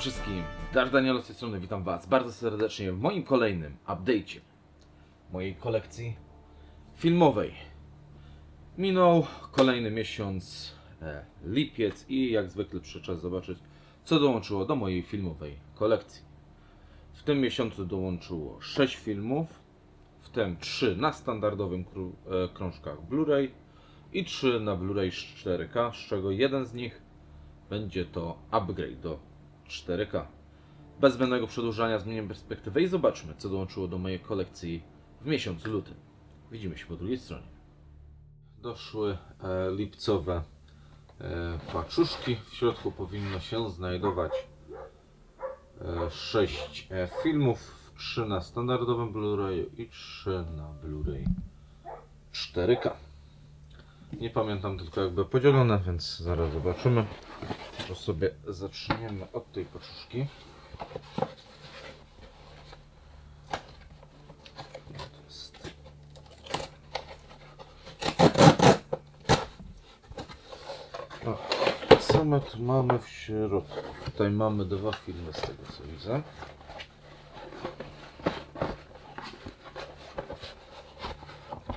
Wszystkim, Dasz Daniel z tej strony, witam Was bardzo serdecznie w moim kolejnym update'cie mojej kolekcji filmowej. Minął kolejny miesiąc, e, lipiec i jak zwykle przyszedł zobaczyć co dołączyło do mojej filmowej kolekcji. W tym miesiącu dołączyło 6 filmów, w tym 3 na standardowym e, krążkach Blu-ray i 3 na Blu-ray 4K, z czego jeden z nich będzie to upgrade do 4K. Bez zbędnego przedłużania zmienię perspektywę i zobaczmy, co dołączyło do mojej kolekcji w miesiącu lutym. Widzimy się po drugiej stronie. Doszły e, lipcowe e, paczuszki. W środku powinno się znajdować 6 e, filmów, 3 na standardowym Blu-rayu i 3 na Blu-ray 4K. Nie pamiętam tylko jakby podzielone, więc zaraz zobaczymy. To sobie zaczniemy od tej paczuszki. O, my tu mamy w środku? Tutaj mamy dwa filmy z tego co widzę.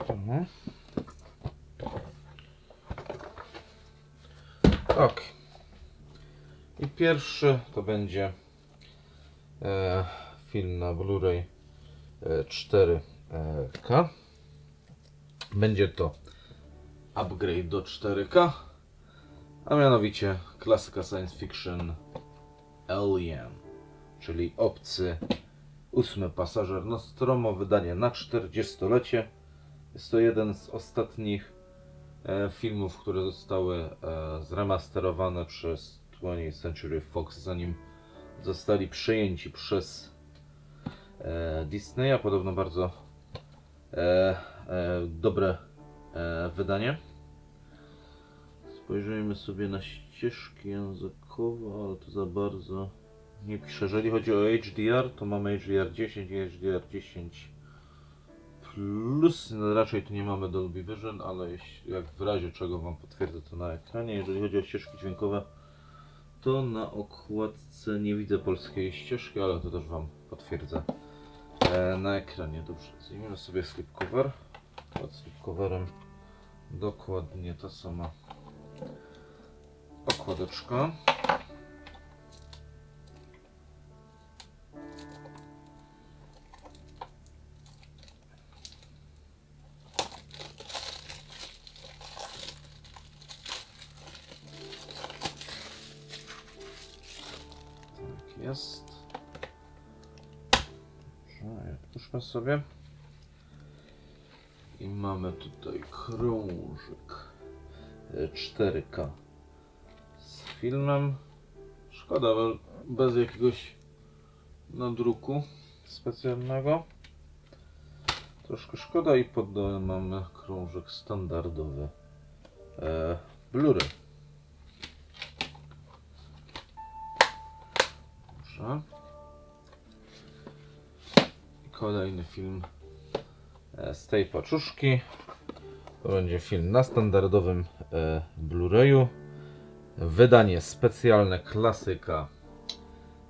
Mhm. Ok. I pierwszy to będzie e, film na Blu-ray e, 4K. Będzie to upgrade do 4K, a mianowicie klasyka science fiction Alien, czyli obcy ósmy pasażer Nostromo, wydanie na 40-lecie. Jest to jeden z ostatnich e, filmów, które zostały e, zremasterowane przez 20th Century Fox, zanim zostali przejęci przez e, Disneya. Podobno bardzo e, e, dobre e, wydanie. Spojrzyjmy sobie na ścieżki językowe, ale to za bardzo nie pisze. Jeżeli chodzi o HDR, to mamy HDR 10 i HDR 10 plus. No, raczej tu nie mamy Dolby Vision, ale jeśli, jak w razie czego Wam potwierdzę to na ekranie. Jeżeli chodzi o ścieżki dźwiękowe, to na okładce nie widzę polskiej ścieżki, ale to też Wam potwierdzę e, na ekranie. Dobrze, zdejmiemy sobie slipcover. Pod slipcoverem dokładnie ta sama okładeczka. Sobie. I mamy tutaj krążek e, 4K z filmem. Szkoda, bez jakiegoś nadruku specjalnego. Troszkę szkoda i pod dołem mamy krążek standardowy e, Blu-ray. Dobrze. Kolejny film e, z tej paczuszki. To będzie film na standardowym e, Blu-rayu. Wydanie specjalne klasyka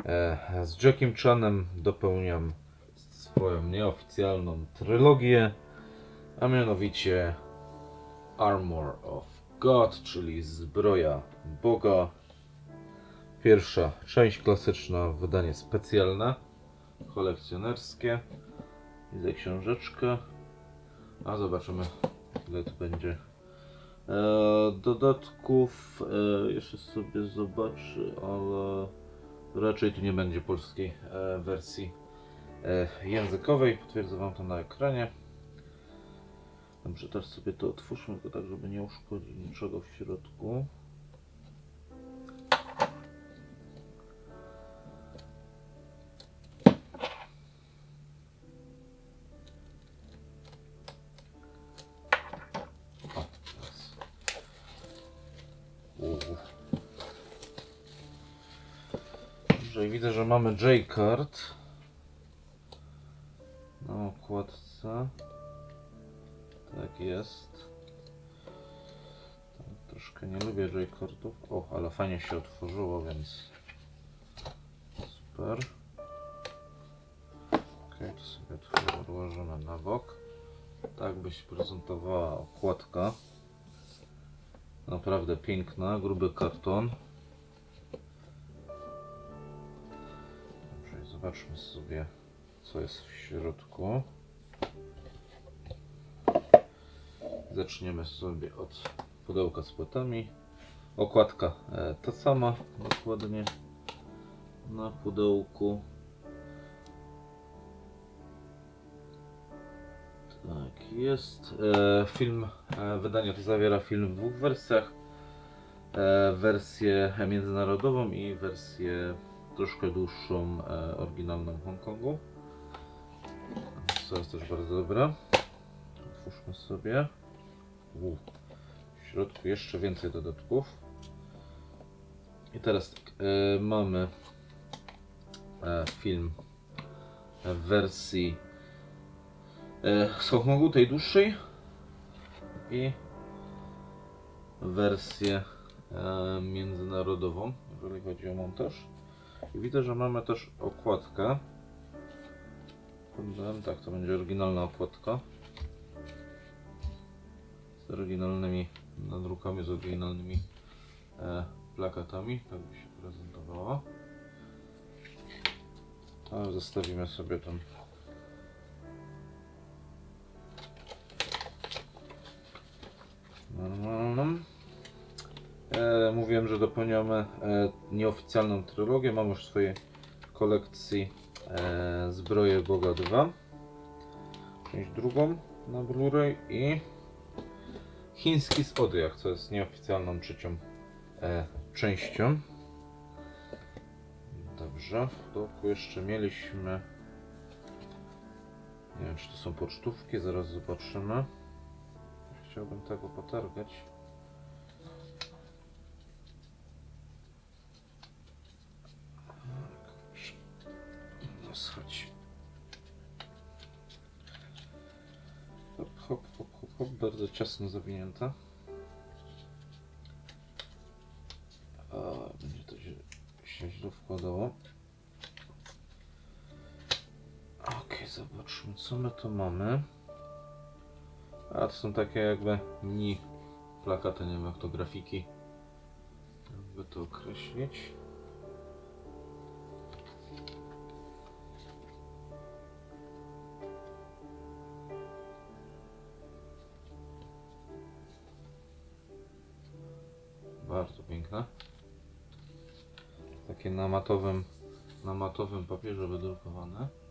e, z Jackiem Chanem. Dopełniam swoją nieoficjalną trylogię, a mianowicie Armor of God, czyli Zbroja Boga. Pierwsza część klasyczna, wydanie specjalne, kolekcjonerskie. Widzę książeczkę. A zobaczymy, ile to będzie. E, dodatków e, jeszcze sobie zobaczę, ale raczej tu nie będzie polskiej e, wersji językowej. Potwierdzę Wam to na ekranie. Dobrze, teraz sobie to otwórzmy, tylko tak, żeby nie uszkodzić niczego w środku. Uuu. Dobrze, widzę, że mamy J-Card na okładce. Tak jest. Tak, troszkę nie lubię J-Cardów. O, ale fajnie się otworzyło, więc Super. Ok, to sobie tu odłożymy na bok. Tak by się prezentowała okładka. Naprawdę piękna, gruby karton. Dobrze, zobaczmy sobie, co jest w środku. Zaczniemy sobie od pudełka z płytami. Okładka e, ta sama, dokładnie na pudełku. Tak jest. E, film, wydanie to zawiera film w dwóch wersjach. E, wersję międzynarodową i wersję troszkę dłuższą, e, oryginalną Hongkongu. Co jest też bardzo dobre. Otwórzmy sobie. U, w środku jeszcze więcej dodatków. I teraz tak, e, mamy e, film w wersji e, z Hongkongu, tej dłuższej i wersję e, międzynarodową, jeżeli chodzi o montaż. I widzę, że mamy też okładkę. Powiem, Tak, to będzie oryginalna okładka. Z oryginalnymi nadrukami, z oryginalnymi e, plakatami. Tak by się prezentowała. Zostawimy sobie ten mówiłem, że dopełniamy e, nieoficjalną trylogię. Mam już w swojej kolekcji e, Zbroje Boga 2. Część drugą na Blu-ray i Chiński Zodiak, co jest nieoficjalną trzecią e, częścią. Dobrze, w dołku jeszcze mieliśmy. Nie wiem, czy to są pocztówki, zaraz zobaczymy. Chciałbym tego potargać. No schodź. Hop, hop, hop, hop, hop. Bardzo ciasno zawinięta. A, będzie to się, się źle wkładało. Okej, zobaczmy, co my tu mamy. A to są takie jakby mini plakaty, nie wiem jak to grafiki. Jakby to określić. Bardzo piękne. Takie na matowym, na matowym papierze wydrukowane.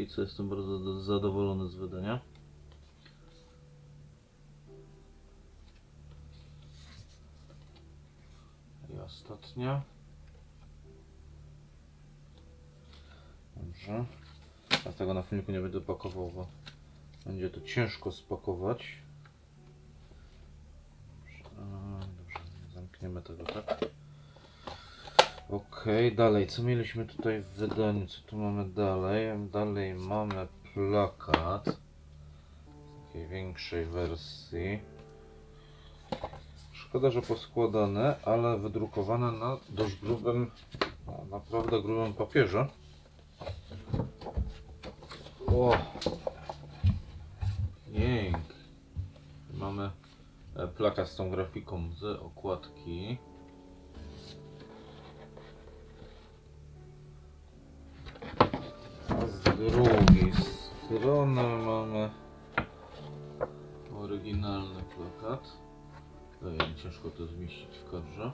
Póki co jestem bardzo do- zadowolony z wydania. I ostatnia. Dobrze. Ja tego na filmiku nie będę pakował, bo będzie to ciężko spakować. Dobrze zamkniemy tego tak. Okej, dalej, co mieliśmy tutaj w wydaniu? Co tu mamy dalej? Dalej mamy plakat takiej większej wersji. Szkoda, że poskładane, ale wydrukowane na dość grubym, no, naprawdę grubym papierze. O! Pięknie. Mamy e, plakat z tą grafiką z okładki. Drugiej strony mamy oryginalny plakat. Ojej, ciężko to zmieścić w kadrze.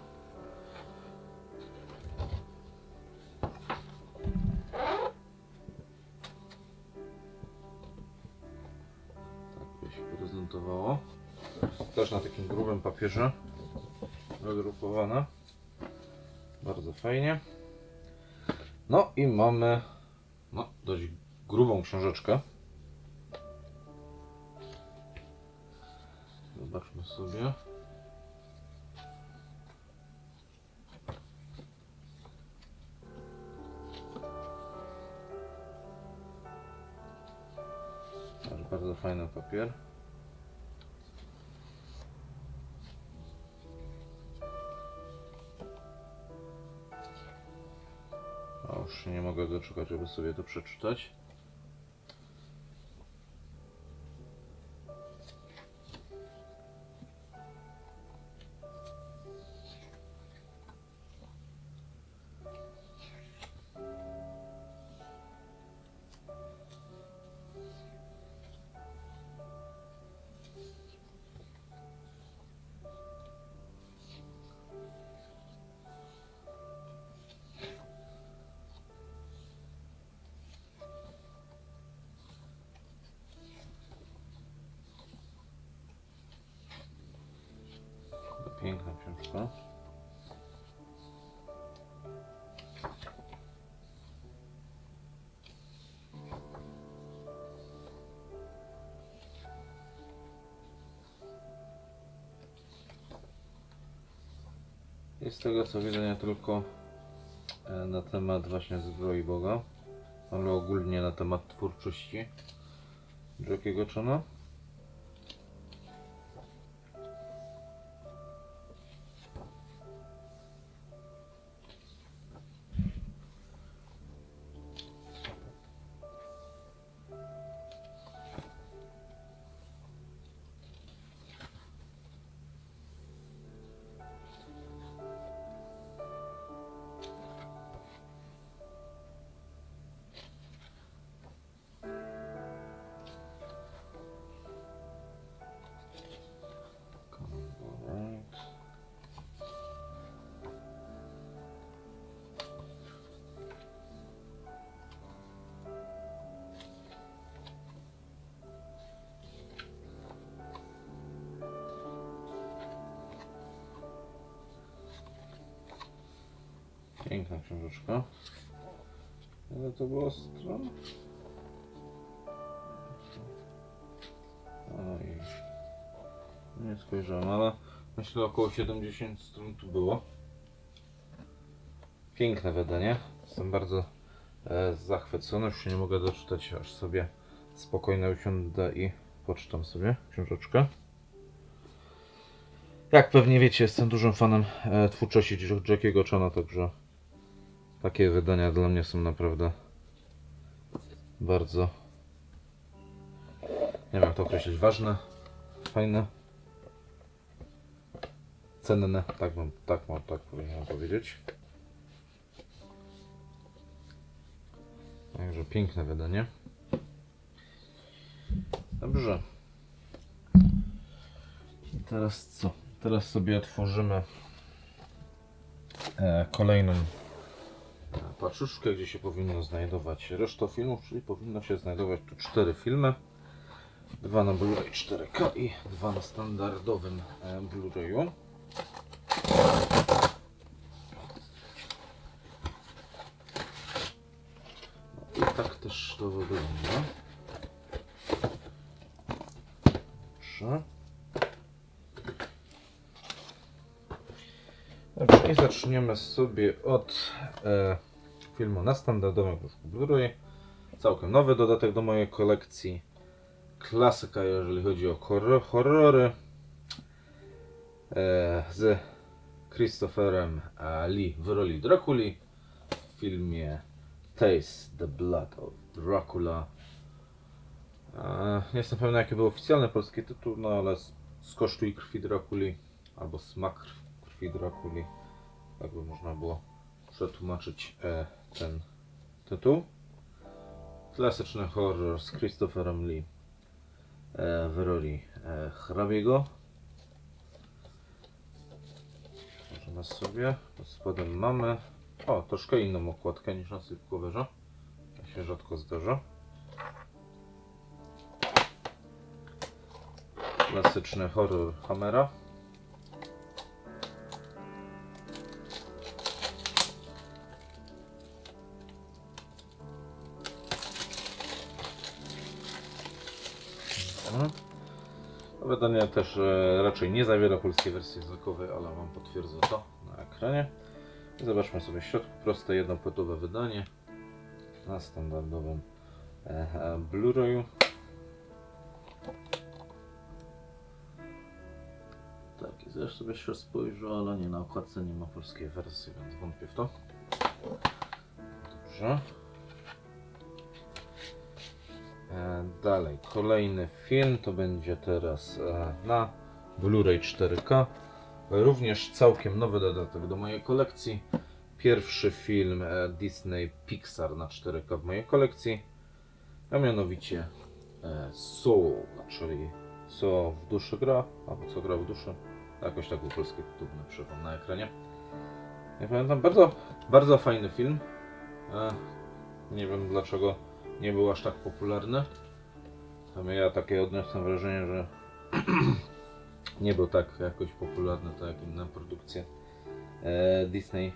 Tak by się prezentowało. Też na takim grubym papierze wydrukowane. Bardzo fajnie. No i mamy no, dość grubą książeczkę. Zobaczmy sobie. Bardzo fajny papier. Mogę doczekać, żeby sobie to przeczytać. Piękna książka. Jest z tego co widzę nie tylko e, na temat właśnie zbroi Boga, ale ogólnie na temat twórczości Jackiego Chana. Piękna książeczka. Ile to było stron? Oj. Nie spojrzałem, ale myślę około 70 stron tu było. Piękne wydanie. Jestem bardzo e, zachwycony. Już się nie mogę doczytać, aż sobie spokojnie usiądę i poczytam sobie książeczkę. Jak pewnie wiecie, jestem dużym fanem e, twórczości Jack- Jackiego Chana, także takie wydania dla mnie są naprawdę bardzo, nie wiem jak to określić, ważne, fajne, cenne, tak mam, tak mam, tak powinienem powiedzieć. Także piękne wydanie. Dobrze. I teraz co? Teraz sobie otworzymy e, kolejną paczuszkę, gdzie się powinno znajdować reszta filmów, czyli powinno się znajdować tu cztery filmy. Dwa na Blu-ray 4K i dwa na standardowym e, Blu-rayu. No i tak też to wygląda. Dobrze. Dobrze, i zaczniemy sobie od e, filmu na standardowym puszku Blu-ray. Całkiem nowy dodatek do mojej kolekcji. Klasyka, jeżeli chodzi o horror, horrory. E, z Christopherem Lee w roli Drakuli w filmie Taste the Blood of Dracula. E, nie jestem pewien jaki był oficjalny polski tytuł, no ale Skosztuj krwi Drakuli albo Smak krw- krwi Drakuli. Tak by można było przetłumaczyć e, ten tytuł. Klasyczny horror z Christopherem Lee e, w roli e, hrabiego. Możemy sobie, pod spodem mamy o, troszkę inną okładkę niż na coverze. To się rzadko zdarza. Klasyczny horror Hammera. Wydanie też e, raczej nie zawiera polskiej wersji językowej, ale Wam potwierdzę to na ekranie. Zobaczmy sobie w środku proste, jednopłytowe wydanie na standardowym e, Blu-rayu. Tak, i zresztą sobie się spojrzał, ale nie na okładce nie ma polskiej wersji, więc wątpię w to. Dobrze. Dalej, kolejny film to będzie teraz e, na Blu-ray 4K. Również całkiem nowy dodatek do mojej kolekcji. Pierwszy film e, Disney Pixar na 4K w mojej kolekcji, a mianowicie e, Soul, czyli co w duszy gra, albo co gra w duszy. Jakoś tak był polski tytuł przewam na ekranie. Nie pamiętam, bardzo, bardzo fajny film. Nie wiem dlaczego nie był aż tak popularny. Ja takie odniosłem wrażenie, że nie był tak jakoś popularny tak jak inne produkcje e, Disney.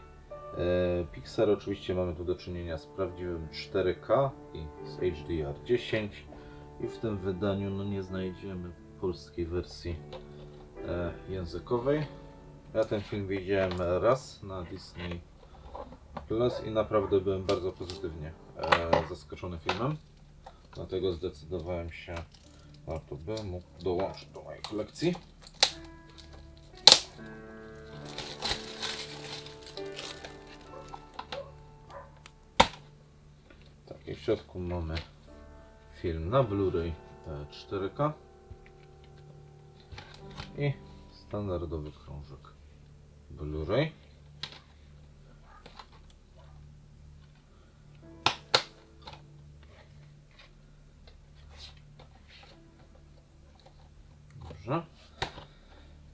E, Pixar oczywiście mamy tu do czynienia z prawdziwym 4K i z HDR10 i w tym wydaniu no, nie znajdziemy polskiej wersji e, językowej. Ja ten film widziałem raz na Disney Plus i naprawdę byłem bardzo pozytywnie zaskoczony filmem. Dlatego zdecydowałem się, warto by mógł dołączyć do mojej kolekcji. Tak, i w środku mamy film na Blu-ray e, 4K i standardowy krążek Blu-ray.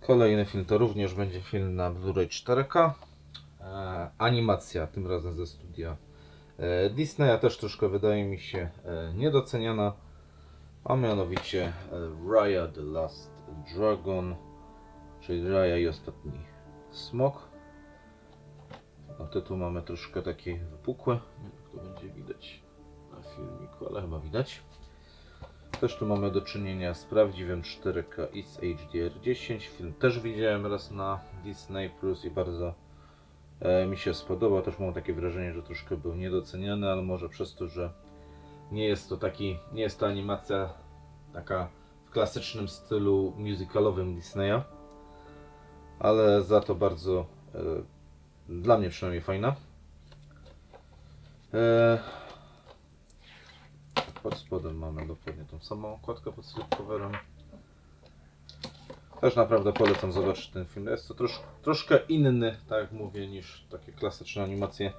Kolejny film to również będzie film na Blu-ray 4K. E, animacja, tym razem ze studia e, Disneya, też troszkę wydaje mi się e, niedoceniana. A mianowicie Raya the Last Dragon, czyli Raya i ostatni smok. Na tytuł mamy troszkę takie wypukłe. Nie wiem, jak to będzie widać na filmiku, ale chyba widać. Też tu mamy do czynienia z prawdziwym 4K i z HDR10. Film też widziałem raz na Disney Plus i bardzo e, mi się spodobał. Też mam takie wrażenie, że troszkę był niedoceniany, ale może przez to, że nie jest to taki, nie jest to animacja taka w klasycznym stylu musicalowym Disneya, ale za to bardzo e, dla mnie przynajmniej fajna. E, pod spodem mamy dokładnie tą samą okładkę pod slipcoverem. Też naprawdę polecam zobaczyć ten film. Jest to trosz, troszkę inny, tak jak mówię, niż takie klasyczne animacje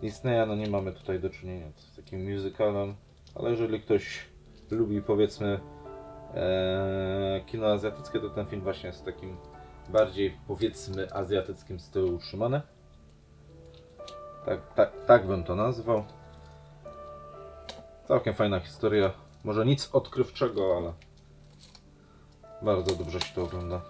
Disneya. No nie mamy tutaj do czynienia z takim musicalem, ale jeżeli ktoś lubi powiedzmy e, kino azjatyckie, to ten film właśnie jest takim bardziej powiedzmy azjatyckim stylu utrzymany. Tak, tak, tak bym to nazwał. Całkiem fajna historia. Może nic odkrywczego, ale bardzo dobrze się to ogląda.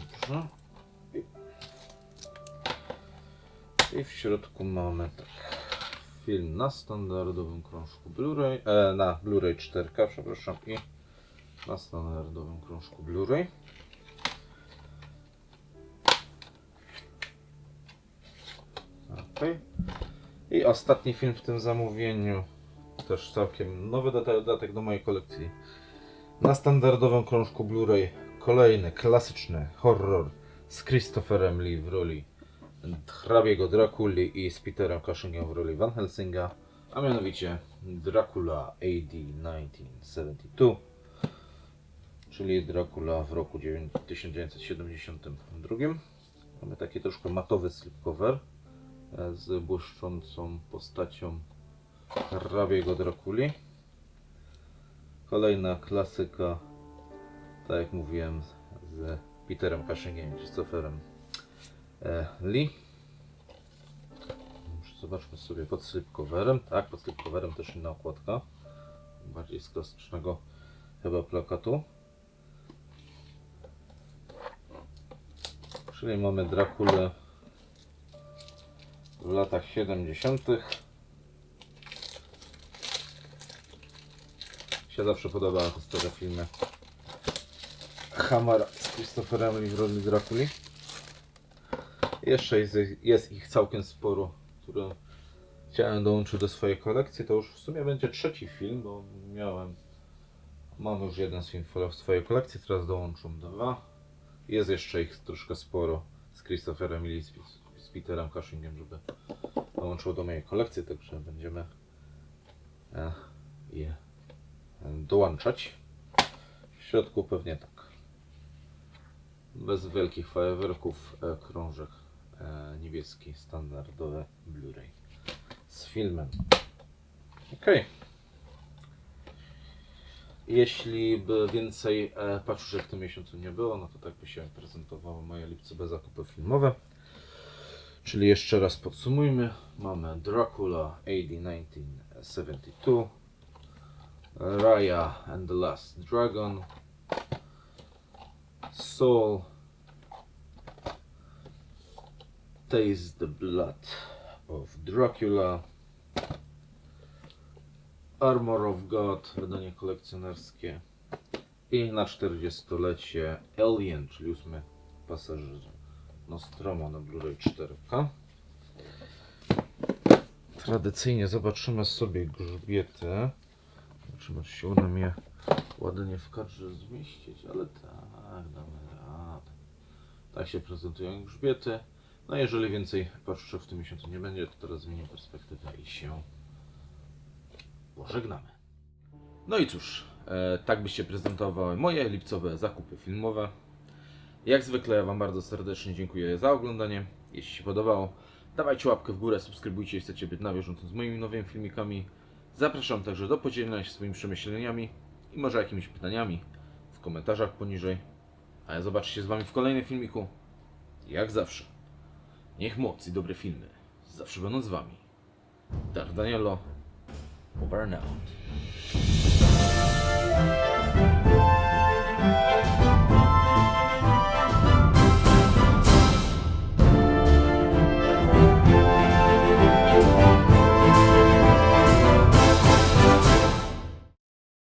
Dobrze. I- w środku mamy tak, film na standardowym krążku Blu-ray, e, na Blu-ray 4K, przepraszam, i na standardowym krążku Blu-ray. Okej. I ostatni film w tym zamówieniu, też całkiem nowy dodatek do mojej kolekcji. Na standardowym krążku Blu-ray kolejny klasyczny horror z Christopherem Lee w roli hrabiego Drakuli i z Peterem Cushingiem w roli Van Helsinga, a mianowicie Dracula AD 1972, czyli Dracula w roku 9 1972. Mamy taki troszkę matowy slipcover z błyszczącą postacią hrabiego Drakuli. Kolejna klasyka, tak jak mówiłem, z Peterem Cushingiem i Christopherem e, Lee. Zobaczmy sobie pod slipcoverem. Tak, pod slipcoverem też inna okładka. Bardziej z klasycznego chyba plakatu. Czyli mamy Drakulę w latach 70. się zawsze podobały te stare filmy. Hammer z Christopherem Lee w roli Drakuli. Jeszcze jest, jest ich całkiem sporo, które chciałem dołączyć do swojej kolekcji. To już w sumie będzie trzeci film, bo miałem. Mam już jeden z filmów w swojej kolekcji, teraz dołączą dwa. Jest jeszcze ich troszkę sporo z Christopherem i Peterem Cushingiem, żeby dołączyło do mojej kolekcji, także będziemy e, je e, dołączać. W środku pewnie tak. Bez wielkich fajerwerków, e, krążek niebieski, standardowy Blu-ray z filmem. Okej. Jeśli by więcej paczuszek w tym miesiącu nie było, no to tak by się prezentowały moje lipcowe zakupy filmowe. Czyli jeszcze raz podsumujmy. Mamy Dracula AD 1972, Raya and the Last Dragon, Soul, Taste the Blood of Dracula, Armor of God, wydanie kolekcjonerskie i na 40-lecie Alien, czyli ósmy pasażer Nostromo na Blu-ray 4K. Tradycyjnie zobaczymy sobie grzbiety. Zobaczymy, czy się uda mi je ładnie w kadrze zmieścić, ale tak, damy radę. Tak się prezentują grzbiety. No jeżeli więcej paszczów w tym miesiącu nie będzie, to teraz zmienię perspektywę i się pożegnamy. No i cóż, e, tak by się prezentowały moje lipcowe zakupy filmowe. Jak zwykle Wam bardzo serdecznie dziękuję za oglądanie. Jeśli się podobało, dawajcie łapkę w górę, subskrybujcie, jeśli chcecie być na bieżąco z moimi nowymi filmikami. Zapraszam także do podzielenia się swoimi przemyśleniami i może jakimiś pytaniami w komentarzach poniżej. A ja zobaczę się z Wami w kolejnym filmiku. Jak zawsze. Niech moc i dobre filmy zawsze będą z Wami. Dar Danielo. Over and out.